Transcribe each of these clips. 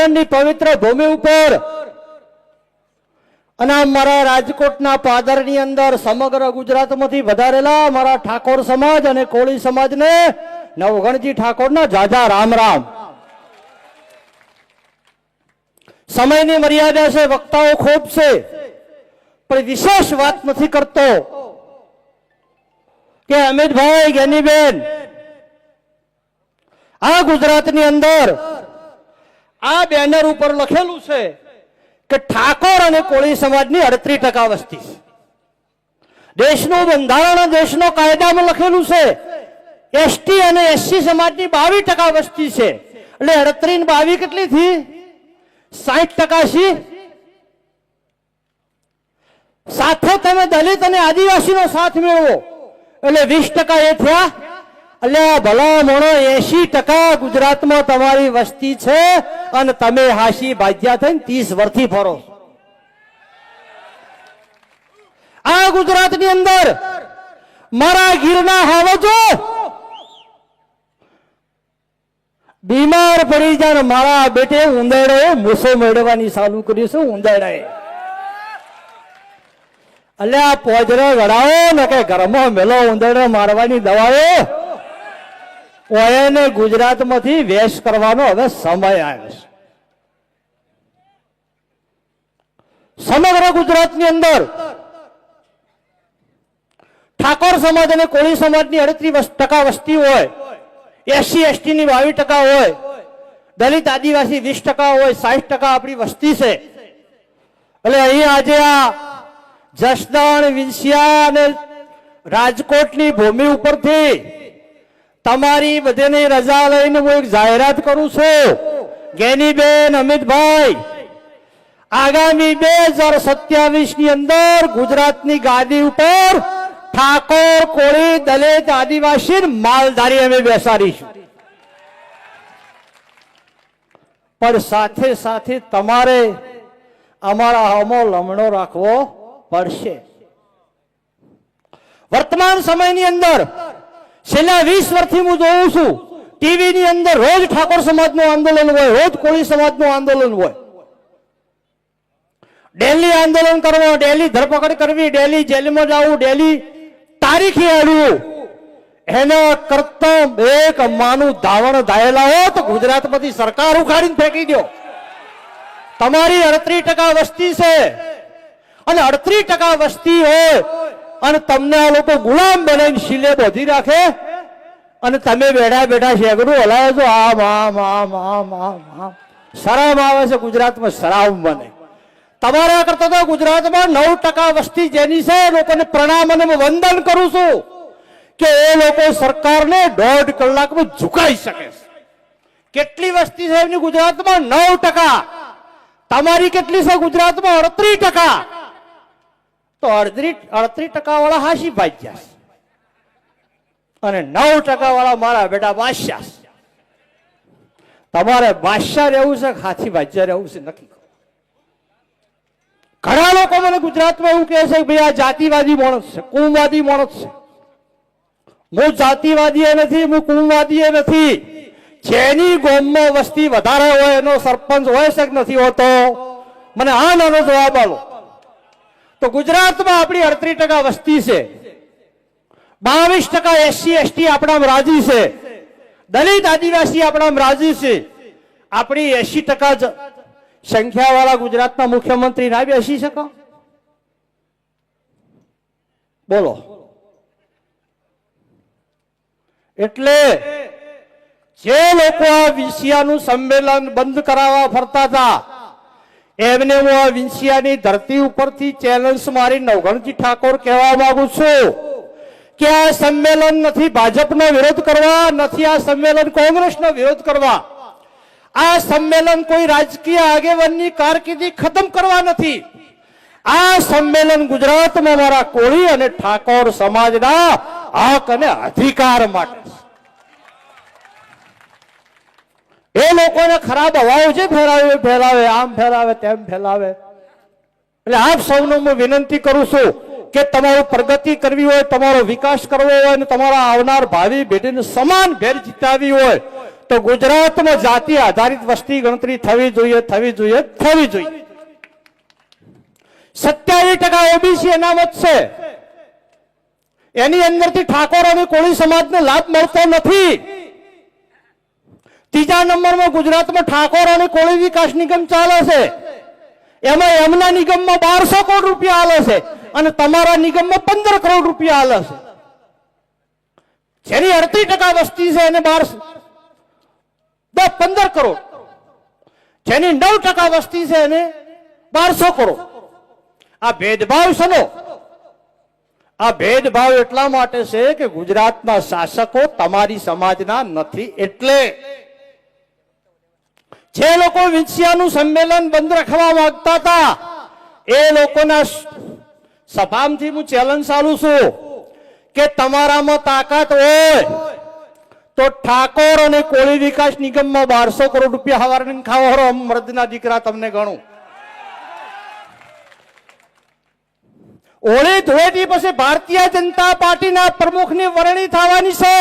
જસદણની પવિત્ર ભૂમિ ઉપર અને મારા રાજકોટના પાદરની અંદર સમગ્ર ગુજરાતમાંથી વધારેલા મારા ઠાકોર સમાજ અને કોળી સમાજને નવગણજી ઠાકોરના જાજા રામ રામ. સમયની મર્યાદા છે, વક્તાઓ ખૂબ છે, પણ વિશેષ વાત નથી કરતો કે અમિતભાઈ જ્ઞાનીબેન આ ગુજરાતની અંદર આ બેનર ઉપર લખેલું છે કે ઠાકોર અને કોળી સમાજની અડત્રીસ ટકા વસ્તી દેશનું બંધારણ દેશનો કાયદામાં લખેલું છે, એસટી અને એસસી સમાજની બાવીસ ટકા વસ્તી છે. એટલે અડત્રીસ ને બાવીસ કેટલી થી? સાઠ ટકા છે. સાથે તમે દલિત અને આદિવાસીનો સાથ મેળવો. એટલે વીસ ટકા એ થયા. એટલે ભલા મોણો એસી ટકા ગુજરાતમાં તમારી વસ્તી છે. અને તમે હાશી ભાજ્યા થઈને ત્રીસ વર્ષથી ફરો. આ ગુજરાતની અંદર મારા ગીરના હાવજો. બીમાર પડી જાય મારા બેટે ઉંદરડે મૂસો મેળવવાની ચાલુ કર્યું છે અલ્યા પોજરે ગળાવો ને કે ઘરમાં મેલો ઉંદરડો મારવાની દવાઓ. ઓયને ગુજરાતમાંથી વેશ કરવાનો હવે સમય આવ્યો છે. સમગ્ર ગુજરાતની અંદર ઠાકોર સમાજ અને કોળી સમાજની અડત્રીસ ટકા વસ્તી હોય એસસી એસટી ની બાવીસ ટકા હોય, દલિત, આદિવાસી વીસ ટકા હોય, સાહીઠ ટકા આપણી વસ્તી છે. એટલે અહીં આજે આ જસદણ વિંસિયા અને રાજકોટની ભૂમિ ઉપરથી તમારી બધેની રજા લઈને હું એક જાહેરાત કરું છું. ગેનીબેન અમિતભાઈ, આગામી બે હજાર સત્યાવીસની અંદર ગુજરાતની ગાદી ઉપર ઠાકોર કોળી દલિત આદિવાસી માલધારી અમે બેસાડીશું. પણ સાથે સાથે તમારે અમારા હમો લમણો રાખવો પડશે. વર્તમાન સમયની અંદર છેલ્લા વીસ વર્ષથી હું જોઉં છું ટીવી ની અંદર રોજ ઠાકોર સમાજનું આંદોલન હોય, રોજ કોળી સમાજનું આંદોલન હોય. ડેલી આંદોલન કરવો, ડેલી ધરપકડ કરવી, ડેલી જેલમાં જવું, ડેલી તારીખે અડવું. એના કરતા એક માનું ધાવણ ધાયેલા હો તો ગુજરાતમાંથી સરકાર ઉખાડીને ફેંકી દો તમારી અડત્રીસ ટકા વસ્તી છે. અને અડત્રીસ ટકા વસ્તી હોય અને તમને આ લોકો ગુલામ બનાવીને શીલે બોધી રાખે? અને તમે બેઠા બેઠા શેગડું હલાવો છો? આમ આમ આમ આમ આમ આમ. શરમ આવે છે ગુજરાતમાં, શરાબ બને. તમારા કરતા તો ગુજરાતમાં નવ ટકા વસ્તી જેની છે, એ લોકોને પ્રણામ અને વંદન કરું છું કે એ લોકો સરકારને દોઢ કલાકમાં ઝુકાઈ શકે છે. કેટલી વસ્તી છે એમની ગુજરાતમાં? નવ ટકા. તમારી કેટલી છે ગુજરાતમાં? અડત્રીસ ટકા. તો અડધી અડત્રીસ ટકા વાળા હાસી ભાગ્યા. અને નવ ટકા વાળા મારા બેટા બાદશાહ. તમારે બાદશાહ રહેવું છે, હાથી ભાજ્યા રહેવું છે, નક્કી ઘણા લોકો મને ગુજરાતમાં એવું કહે છે કે ભાઈ આ જાતિવાદી માણસ છે કુમવાદી માણસ છે. હું જાતિવાદી નથી, હું કુમવાદી નથી. જેની ગોમમાં વસ્તી વધારે હોય, એનો સરપંચ હોય છે કે નથી હોતો, મને આ નાનો જવાબ આલો. તો ગુજરાતમાં આપણી અડત્રીસ ટકા વસ્તી છે. બાવીસ ટકા એસસી, એસટી આપણા રાજી છે. દલિત, આદિવાસી આપણા રાજી છે. આપણી એસી ટકા સંખ્યા વાળા ગુજરાતના મુખ્યમંત્રી ના બેસી શકો? બોલો. એટલે જે લોકો આ વિષયાનું સંમેલન બંધ કરાવવા ફરતા હતા એમને હું આ વિંસિયાની ધરતી ઉપરથી ચેલેન્જ મારી નવગણજી ઠાકોર કહેવા માંગુ છું કે આ સંમેલન નથી ભાજપનો વિરોધ કરવા, નથી આ સંમેલન કોંગ્રેસનો વિરોધ કરવા. આ સંમેલન કોઈ રાજકીય આગેવાનની કારકિર્દી ખતમ કરવા નથી. આ સંમેલન ગુજરાતમાં મારા કોળી અને ઠાકોર સમાજના હક અને અધિકાર માટે છે. એ લોકોને ખરાબ હવાઓ છે ફેલાવે ફેલાવે, આમ ફેલાવે, તેમ ફેલાવે. એટલે આપ સૌને હું વિનંતી કરું છું કે તમારું પ્રગતિ કરવી હોય, તમારો વિકાસ કરવો હોય અને તમારા આવનાર ભાવિ પેઢીને સમાન ભેર જીતાવી હોય, તો ગુજરાતમાં જાતિ આધારિત વસ્તી ગણતરી થવી જોઈએ થવી જોઈએ થવી જોઈએ. સત્યાવીસ ટકા ઓબીસી અનામત છે. એની અંદરથી ઠાકોર અને કોળી સમાજને લાભ મળતો નથી. ત્રીજા નંબરમાં ગુજરાતમાં ઠાકોર અને કોળી વિકાસ નિગમ ચાલે છે. એમાં એમના નિગમમાં બારસો કરોડ રૂપિયા આલે છે અને તમારા નિગમમાં પંદર કરોડ રૂપિયા આલે છે. જેની અડધી ટકા વસ્તી છે એને બાર દસ પંદર કરોડ. જેની નવ ટકા વસ્તી છે એને બારસો કરોડ. આ ભેદભાવ શનો આ ભેદભાવ એટલા માટે છે કે ગુજરાતના શાસકો તમારી સમાજના નથી એટલે. જે લોકો વિંછિયાનું સંમેલન બંધ રાખવા માંગતા હતા, એ લોકોના સભામાંથી હું ચેલેન્જ ચાલુ છું કે તમારામાં તાકાત હોય તો ઠાકોર અને કોળી વિકાસ નિગમમાં બારસો કરોડ રૂપિયા હવારને ખાવો મર્દના દીકરા તમને ગણું. ઓળી ધોળેટી પછી ભારતીય જનતા પાર્ટીના પ્રમુખની વરણી થવાની છે.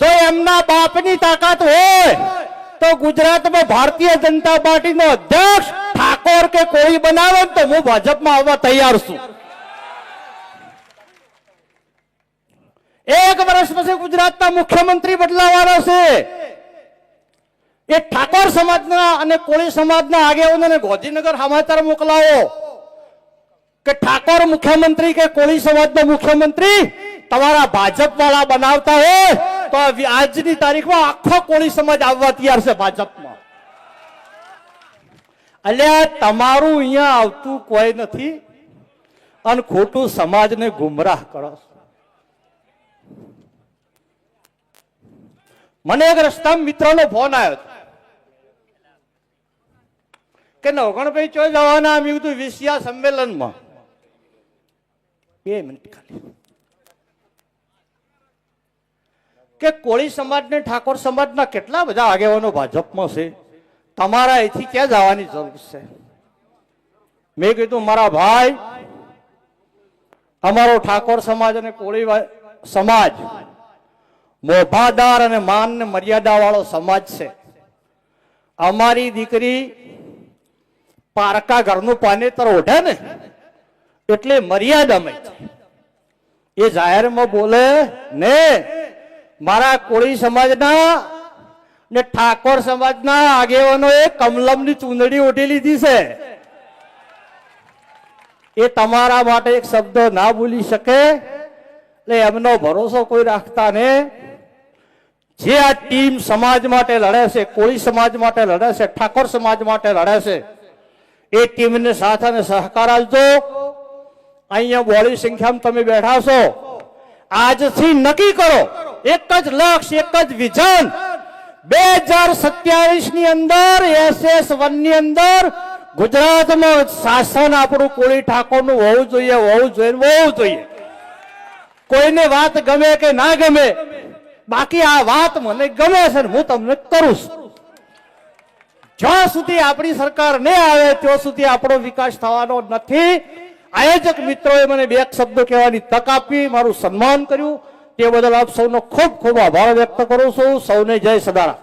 જો એમના બાપની તાકાત હોય તો ગુજરાતમાં ભારતીય જનતા પાર્ટીનો અધ્યક્ષ ઠાકોર કે કોઈ બનાવે તો હું ભાજપમાં આવવા તૈયાર છું. એક વર્ષ પછી ગુજરાતના મુખ્યમંત્રી બદલાવાનો છે. એ ઠાકોર સમાજના અને કોળી સમાજના આગેવાનોને ગોધીનગર સમાચાર મોકલાવો. કે ઠાકોર મુખ્યમંત્રી કે કોળી સમાજનો મુખ્યમંત્રી તમારા ભાજપ વાળા બનાવતા હોય તો આજની તારીખમાં આખો કોળી સમાજ આવવા તૈયાર છે ભાજપમાં. અલ્યા તમારું અહીંયા આવતું કોઈ નથી. અને ખોટું સમાજને ગુમરાહ કરો મને એક રસ્તા મિત્રનો ફોન આવ્યો હતો. કે નવગણભાઈ ચો જવાના આમ કીધું વિસિયા સંમેલનમાં. બે મિનિટ ખાલી. કે કોળી સમાજ ને ઠાકોર સમાજના કેટલા બધા આગેવાનો ભાજપમાં છે? તમારા અહીંથી ક્યાં જવાની જરૂર છે? મેં કીધું, મારા ભાઈ અમારો ઠાકોર સમાજ અને કોળી સમાજ મોભાદાર અને માન ને મર્યાદા વાળો સમાજ છે. અમારી દીકરી પારકા ઘરનું પાનેતર ઓઢે ને, એટલે મર્યાદા છે. એ જાહેરમાં બોલે, ને મારા કોળી સમાજના ને ઠાકોર સમાજના આગેવાનોએ કમલમની ચૂંદડી ઓઢી લીધી છે. એ તમારા માટે એક શબ્દ ના ભૂલી શકે. એટલે એમનો ભરોસો કોઈ રાખતા ને. જે આ ટીમ સમાજ માટે લડે છે, કોળી સમાજ માટે લડે છે, ઠાકોર સમાજ માટે લડે છે, એ ટીમને સાથ અને સહકાર આપજો. અહીંયા બોળી સંખ્યામાં તમે બેઠા છો. આજથી નક્કી કરો એક જ લક્ષ્ય એક જ વિઝન. બે હજાર સત્યાવીસની અંદર એસએસ વનની અંદર ગુજરાતમાં શાસન આપણું કોળી ઠાકોરનું હોવું જોઈએ હોવું જોઈએ હોવું જોઈએ. કોઈને વાત ગમે કે ના ગમે, બાકી આ વાત મને ગમે છે હું તમને કરું છું. જ્યાં સુધી આપણી સરકાર ન આવે, ત્યાં સુધી આપણો વિકાસ થવાનો નથી. આયોજક મિત્રોએ મને બે શબ્દો કહેવાની તક આપી, મારું સન્માન કર્યું. તે બદલ આપ સૌનો ખૂબ ખૂબ આભાર વ્યક્ત કરું છું. સૌને જય સદારા